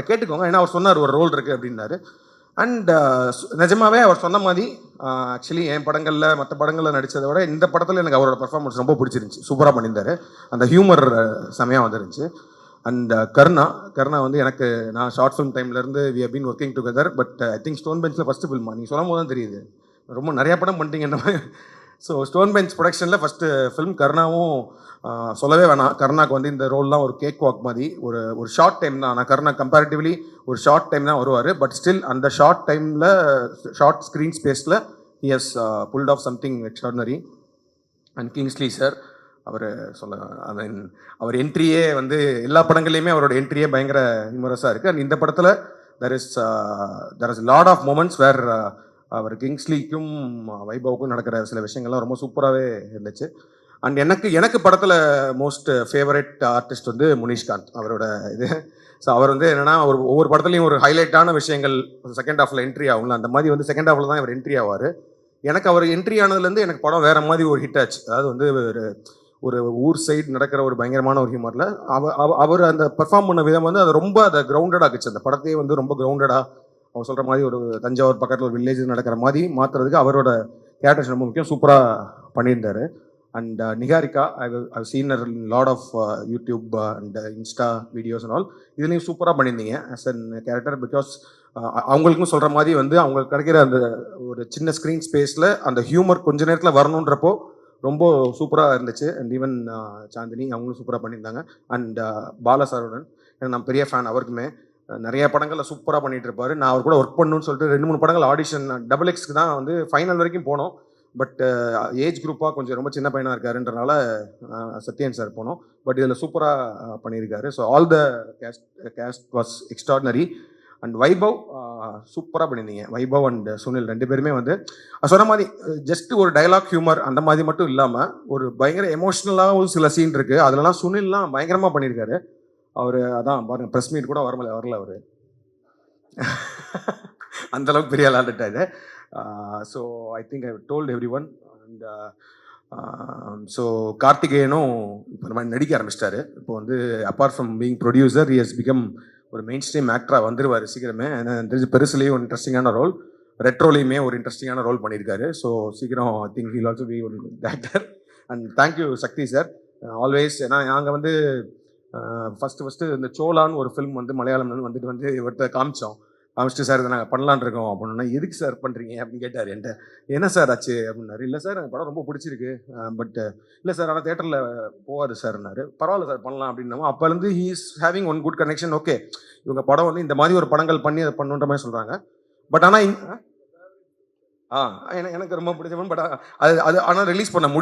அவர்கிட்ட கேட்டுக்கோங்க. ஏன்னா அவர் சொன்னார் ஒரு ரோல் இருக்குது அப்படின்னாரு. அண்ட் uh, நிஜமாவே அவர் சொன்ன மாதிரி uh, ஆக்சுவலி என் படங்களில் மற்ற படங்களில் நடித்ததை விட இந்த படத்தில் எனக்கு அவரோட பர்ஃபார்மன்ஸ் ரொம்ப பிடிச்சிருந்துச்சி. சூப்பராக பண்ணியிருந்தாரு. அந்த ஹியூமர் uh, செமையாக வந்துருந்துச்சு. அண்ட் கருணா கருணா வந்து எனக்கு நான் short film டைம்லேருந்து we have been working together but I think stone பெஞ்சில் ஃபஸ்ட்டு ஃபில்மா நீங்கள் சொல்லும் போது தான் தெரியுது. ரொம்ப நிறையா படம் பண்ணிட்டீங்க என்ன ஸோ ஸ்டோன் பெஞ்ச் ப்ரொடக்ஷனில் ஃபஸ்ட்டு ஃபிலிம் கருணாவும் சொல்லவே வேணாம். கருணாக்கு வந்து இந்த ரோல்லாம் ஒரு கேக் வாக் மாதிரி. ஒரு ஒரு ஷார்ட் டைம் தான். ஆனால் கருணா கம்பேரிட்டிவ்லி ஒரு ஷார்ட் டைம் தான் வருவார். பட் ஸ்டில் அந்த ஷார்ட் டைமில் ஷார்ட் ஸ்க்ரீன் ஸ்பேஸில் he has pulled off something extraordinary and Kingsley sir அவர் சொல்ல ஐ அவர் என்ட்ரியே வந்து எல்லா படங்கள்லையுமே அவரோட என்ட்ரியே பயங்கர ஹியூமரஸாக இருக்குது அண்ட் இந்த படத்தில் there is there is lot of moments where அவர் கிங்ஸ்லிக்கும் வைபவுக்கும் நடக்கிற சில விஷயங்கள்லாம் ரொம்ப சூப்பராகவே இருந்துச்சு. அண்ட் எனக்கு எனக்கு படத்தில் மோஸ்ட் ஃபேவரட் ஆர்டிஸ்ட் வந்து முனிஷ்காந்த் அவரோட இது. ஸோ அவர் வந்து என்னன்னா ஒரு ஒவ்வொரு படத்துலையும் ஒரு ஹைலைட்டான விஷயங்கள் செகண்ட் ஹாஃபில் என்ட்ரி ஆகும்ல அந்த மாதிரி வந்து செகண்ட் ஹாஃபில் தான் அவர் என்ட்ரி ஆவார். எனக்கு அவர் என்ட்ரி ஆனதுலேருந்து எனக்கு படம் வேறு மாதிரி ஒரு ஹிட் ஆச்சு. அதாவது வந்து ஒரு ஒரு ஊர் சைடு நடக்கிற ஒரு பயங்கரமான ஒரு ஹியூமரில் அவர் அவ- அவர் அந்த பெர்ஃபார்ம் பண்ண விதம் வந்து அது ரொம்ப அதை கிரவுண்டடாக ஆக்குச்சு. அந்த படத்தையே வந்து ரொம்ப கிரவுண்டடாக அவர் சொல்கிற மாதிரி ஒரு தஞ்சாவூர் பக்கத்தில் ஒரு வில்லேஜ் நடக்கிற மாதிரி மாற்றுறதுக்கு அவரோட கேரக்டர்ஸ் ரொம்ப முக்கியம். சூப்பராக பண்ணியிருந்தாரு. And Niharika I I seen lot of YouTube and insta videos and all இதுலேயும் சூப்பராக பண்ணியிருந்தீங்க ஆஸ் அன் கேரக்டர் பிகாஸ் அவங்களுக்கும் சொல்கிற மாதிரி வந்து அவங்களுக்கு கிடைக்கிற அந்த ஒரு சின்ன ஸ்க்ரீன் ஸ்பேஸில் அந்த ஹியூமர் கொஞ்ச நேரத்தில் வரணுன்றப்போ ரொம்ப சூப்பராக இருந்துச்சு. அண்ட் ஈவன் uh, சாந்தினி அவங்களும் சூப்பராக பண்ணியிருந்தாங்க. அண்ட் uh, பாலா சாருடன் எனக்கு நான் பெரிய ஃபேன் அவருக்குமே. நிறைய படங்களில் சூப்பராக பண்ணிட்டு இருப்பாரு நான் அவர் கூட ஒர்க் பண்ணணும்னு சொல்லிட்டு ரெண்டு மூணு படங்கள் ஆடிஷன் டபுள் எக்ஸ்க்கு தான் வந்து ஃபைனல் வரைக்கும் போனோம். பட் ஏஜ் குரூப்பாக கொஞ்சம் ரொம்ப சின்ன பையனாக இருக்காருன்றனால சத்யன் சார் போனோம். பட் இதில் சூப்பராக பண்ணியிருக்காரு. So all the cast cast was extraordinary and Vaibhav சூப்பராக பண்ணியிருந்தீங்க. வைபவ் அண்ட் சுனில் ரெண்டு பேருமே வந்து சொன்ன மாதிரி ஜஸ்ட் ஒரு டயலாக் ஹியூமர் அந்த மாதிரி மட்டும் இல்லாமல் ஒரு பயங்கர எமோஷ்னலாகவும் சில சீன் இருக்குது அதிலலாம் சுனில்லாம் பயங்கரமாக பண்ணியிருக்காரு. அவர் அதான் பாருங்க ப்ரெஸ் மீட் கூட வரல வரல அவர். அந்தளவுக்கு பெரிய பெரிய விளாண்டுட்டாரு so I think I told everyone and so கார்த்திகேயனும் இப்போ நம்ம நடிக்க ஆரம்பிச்சிட்டாரு. இப்போ வந்து apart from being producer is become ஒரு மெயின் ஸ்ட்ரீம் ஆக்டராக வந்துருவார் சீக்கிரமே. ஏன்னா தெரிஞ்சு பெருசுலேயும் ஒரு இன்ட்ரெஸ்டிங்கான ரோல் ரெட்ரோலையுமே ஒரு இன்ட்ரெஸ்டிங்கான ரோல் பண்ணியிருக்காரு. ஸோ சீக்கிரம் I think he'll also be one actor and thank you Sakthi sir always ஏன்னா நாங்கள் வந்து ஃபஸ்ட்டு ஃபஸ்ட்டு இந்த சோலான்னு ஒரு ஃபிலிம் வந்து மலையாளம்லேருந்து வந்துட்டு வந்து இவர்கிட்ட காமிச்சோம் காமிச்சிட்டு சார் இதை நாங்கள் பண்ணலான் இருக்கோம் அப்படின்னா எதுக்கு சார் பண்ணுறீங்க அப்படின்னு கேட்டார் என்கிட்ட என்ன சார் ஆச்சு அப்படின்னாரு இல்லை சார் எனக்கு படம் ரொம்ப பிடிச்சிருக்கு பட்டு இல்லை சார் ஆனால் தேட்டரில் போகாது சார்னாரு பரவாயில்ல சார் பண்ணலாம் அப்படின்னமோ அப்போலேருந்து he is having one good connection okay இவங்க படம் வந்து இந்த மாதிரி ஒரு படங்கள் பண்ணி அதை பண்ணுன்ற மாதிரி சொல்கிறாங்க பட் ஆனால் ஆ எனக்கு எனக்கு ரொம்ப பிடிச்சவன் பட் அது அது ஆனால் ரிலீஸ் பண்ண முடியும்